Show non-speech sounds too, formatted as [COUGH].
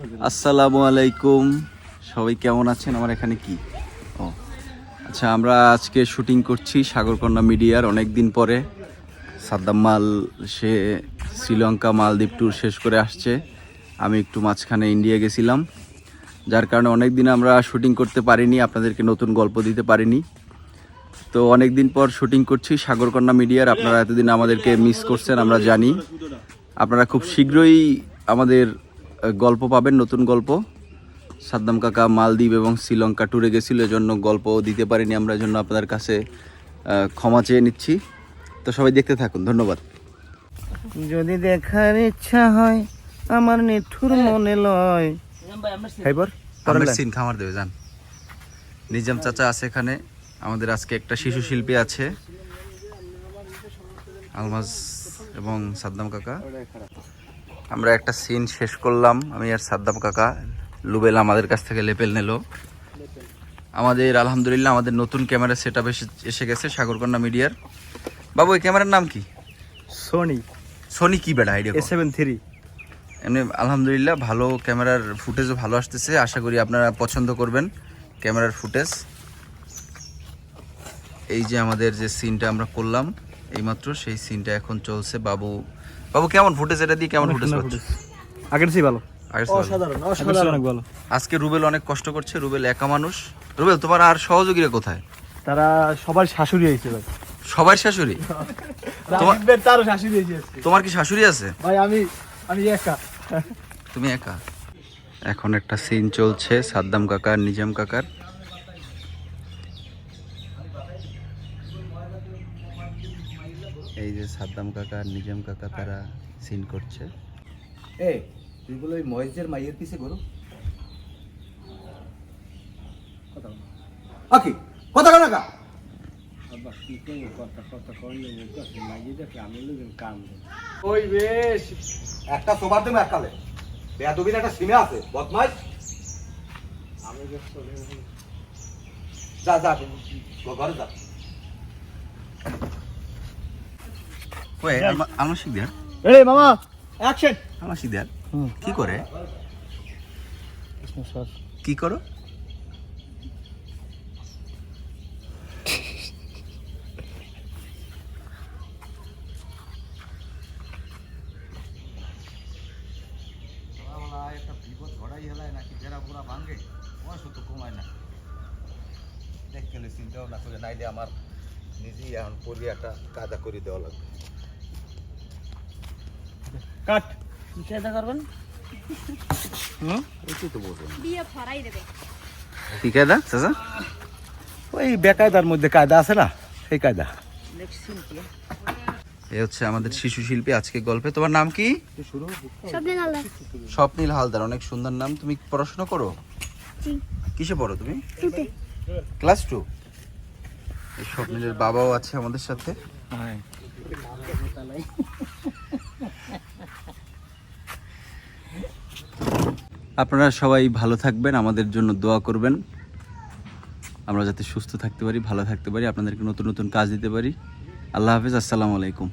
আসসালামু আলাইকুম। সবাই কেমন আছেন? আমার এখানে কি? ও আচ্ছা আমরা আজকে শুটিং করছি সাগরকন্যা মিডিয়ার অনেক দিন পরে। সাদ্দাম মাল, সে শ্রীলঙ্কা মালদ্বীপ ট্যুর শেষ করে আসছে। আমি একটু মাঝখানে ইন্ডিয়া গেছিলাম। যার কারণে অনেক দিন আমরা শুটিং করতে পারিনি, আপনাদেরকে নতুন গল্প দিতে পারিনি। তো অনেক দিন পর শুটিং করছি সাগরকন্যা মিডিয়ার। আপনারা এতদিন আমাদেরকে মিস করছেন, আমরা জানি। আপনারা খুব শীঘ্রই আমাদের গল্প পাবেন নতুন গল্প। সাদ্দাম কাকা মালদ্বীপ এবং শ্রীলঙ্কা ট্যুরে গেছিল এজন্য গল্প দিতে পারিনি আমরা জন্য আপনাদের কাছে ক্ষমা চেয়ে নিচ্ছি। তো সবাই দেখতে থাকুন ধন্যবাদ। যদি দেখার ইচ্ছা হয় আমার নিঠুর মনে লয়। খাইবার সিন খামার দেবে যান। নিজাম চাচা আছে এখানে আমাদের আজকে একটা শিশু শিল্পী আছে। আলমাজ এবং সাদ্দাম কাকা। আমরা একটা সিন শেষ করলাম। আমি আর সাদ্দাম কাকা লুবেল আমাদের কাছ থেকে লেপেল নিল। আমাদের আলহামদুলিল্লাহ আমাদের নতুন ক্যামেরা সেট আপ এসে গেছে সাগরকন্যা মিডিয়ার। বাবু এই ক্যামেরার নাম কি? সোনি সোনি কি বেড়া আইডিয়া সেভেন থ্রি এমনি আলহামদুলিল্লাহ ভালো ক্যামেরার ফুটেজও ভালো আসতেছে। আশা করি আপনারা পছন্দ করবেন ক্যামেরার ফুটেজ এই যে আমাদের যে সিনটা আমরা করলাম এইমাত্র সেই সিনটা এখন চলছে। বাবু বাবু কেমন ফুটেজ এটা দিয়ে কেমন ফুটেজ পাচ্ছ আগের চেয়ে ভালো। আগের চেয়ে ভালো। আগের অনেক ভালো। আজকে রুবেল অনেক কষ্ট করছে রুবেল একা মানুষ। রুবেল তোমার আর সহযোগীরা কোথায়? তারা সবার শাশুড়ি আইছে ভাই। সবার শাশুড়ি? [LAUGHS] তারও শাশুড়ি আইছে তোমার কি শাশুড়ি আছে? ভাই আমি আমি একা। তুমি একা? এখন একটা সিন চলছে সাদ্দাম কাকার নিজাম কাকার। এই যে সাদ্দাম কাকা নিজাম কাকা তারা সিন করছে। এই তুই বলে ওই মহেশের মাইয়ের পিছে করো আকি কথা কেন কা। ওই বেশ। একটা সোবার দেবো এককালে। বেয়াদবির একটা সীমা আছে বদমাইশ। যা যা ঘরে যা। ওই আমার শিখদের রে মামা! অ্যাকশন আমার শিখদের কি করে কি করো? বয়স তো কমায় না দেখ গেলে চিন্তাও না করে নাইলে আমার। নিজেই এখন কাজা করে দেওয়া লাগবে। কাট। দিয়ে ফরাই দেবে। কি কায়দা চাচা? ওই বেকায়দার মধ্যে কায়দা আছে না সেই কায়দা। এ হচ্ছে আমাদের শিশু শিল্পী আজকে গল্পে। তোমার নাম কি? স্বপ্নে স্বপ্নীল হালদার। অনেক সুন্দর নাম। তুমি পড়াশোনা করো? কিসে পড়ো তুমি? Class two? এই স্বপ্নীলের বাবাও আছে আমাদের সাথে। আপনারা সবাই ভালো থাকবেন, আমাদের জন্য দোয়া করবেন। আমরা যাতে সুস্থ থাকতে পারি, ভালো থাকতে পারি, আপনাদেরকে নতুন নতুন কাজ দিতে পারি। আল্লাহ হাফিজ, আসসালামু আলাইকুম।